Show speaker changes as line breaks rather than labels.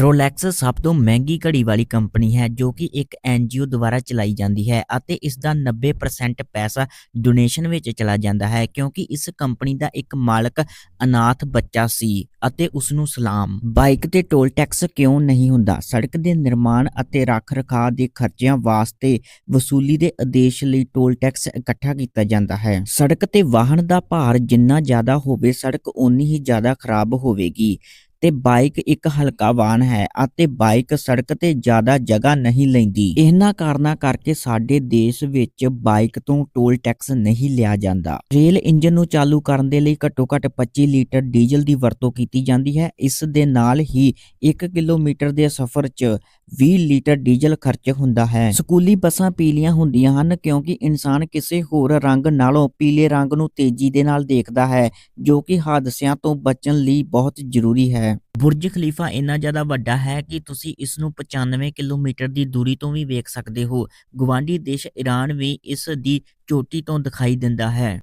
Rolex ਸਭ ਤੋਂ ਮਹਿੰਗੀ ਘੜੀ ਵਾਲੀ ਕੰਪਨੀ ਹੈ, ਜੋ ਕਿ ਇੱਕ ਐਨਜੀਓ ਦੁਆਰਾ ਚਲਾਈ ਜਾਂਦੀ ਹੈ ਅਤੇ ਇਸ ਦਾ 90% ਪੈਸਾ ਡੋਨੇਸ਼ਨ ਵਿੱਚ ਚਲਾ ਜਾਂਦਾ ਹੈ, ਕਿਉਂਕਿ ਇਸ ਕੰਪਨੀ ਦਾ ਇੱਕ ਮਾਲਕ ਅਨਾਥ ਬੱਚਾ ਸੀ ਅਤੇ ਉਸ ਨੂੰ ਸਲਾਮ। ਬਾਈਕ ਤੇ ਟੋਲ ਟੈਕਸ ਕਿਉਂ ਨਹੀਂ ਹੁੰਦਾ? ਸੜਕ ਦੇ ਨਿਰਮਾਣ ਅਤੇ ਰੱਖ ਰਖਾਅ ਦੇ ਖਰਚਿਆਂ ਵਾਸਤੇ ਵਸੂਲੀ ਦੇ ਆਦੇਸ਼ ਲਈ ਟੋਲ ਟੈਕਸ ਇਕੱਠਾ ਕੀਤਾ ਜਾਂਦਾ ਹੈ। ਸੜਕ ਤੇ ਵਾਹਨ ਦਾ ਭਾਰ ਜਿੰਨਾ ਜ਼ਿਆਦਾ ਹੋਵੇ, ਸੜਕ ਓਨੀ ਹੀ ਜ਼ਿਆਦਾ ਖਰਾਬ ਹੋਵੇਗੀ। ਤੇ ਬਾਈਕ ਇੱਕ ਹਲਕਾ ਵਾਹਨ ਹੈ ਅਤੇ ਬਾਈਕ ਸੜਕ ਤੇ ਜ਼ਿਆਦਾ ਜਗ੍ਹਾ ਨਹੀਂ ਲੈਂਦੀ। ਇਹਨਾਂ ਕਾਰਨਾਂ ਕਰਕੇ ਸਾਡੇ ਦੇਸ਼ ਵਿੱਚ ਬਾਈਕ ਤੋਂ ਟੋਲ ਟੈਕਸ ਨਹੀਂ ਲਿਆ ਜਾਂਦਾ। ਰੇਲ ਇੰਜਨ ਨੂੰ ਚਾਲੂ ਕਰਨ ਦੇ ਲਈ ਘੱਟੋ ਘੱਟ 25 ਲੀਟਰ ਡੀਜ਼ਲ ਦੀ ਵਰਤੋਂ ਕੀਤੀ ਜਾਂਦੀ ਹੈ। ਇਸ ਦੇ ਨਾਲ ਹੀ 1 ਕਿਲੋਮੀਟਰ ਦੇ ਸਫ਼ਰ 'ਚ 20 ਲੀਟਰ ਡੀਜ਼ਲ ਖਰਚ ਹੁੰਦਾ ਹੈ। ਸਕੂਲੀ ਬੱਸਾਂ ਪੀਲੀਆਂ ਹੁੰਦੀਆਂ ਹਨ ਕਿਉਂਕਿ ਇਨਸਾਨ ਕਿਸੇ ਹੋਰ ਰੰਗ ਨਾਲੋਂ ਪੀਲੇ ਰੰਗ ਨੂੰ ਤੇਜ਼ੀ ਦੇ ਨਾਲ ਦੇਖਦਾ ਹੈ, ਜੋ ਕਿ ਹਾਦਸਿਆਂ ਤੋਂ ਬਚਣ ਲਈ ਬਹੁਤ ਜ਼ਰੂਰੀ ਹੈ। ਬੁਰਜ ਖਲੀਫਾ ਇੰਨਾ ਜ਼ਿਆਦਾ ਵੱਡਾ ਹੈ ਕਿ ਤੁਸੀਂ ਇਸ ਨੂੰ 95 ਕਿਲੋਮੀਟਰ ਦੀ ਦੂਰੀ ਤੋਂ ਵੀ ਵੇਖ ਸਕਦੇ ਹੋ। ਗਵਾਂਢੀ ਦੇਸ਼ ਈਰਾਨ ਵੀ ਇਸ ਦੀ ਚੋਟੀ ਤੋਂ ਦਿਖਾਈ ਦਿੰਦਾ ਹੈ।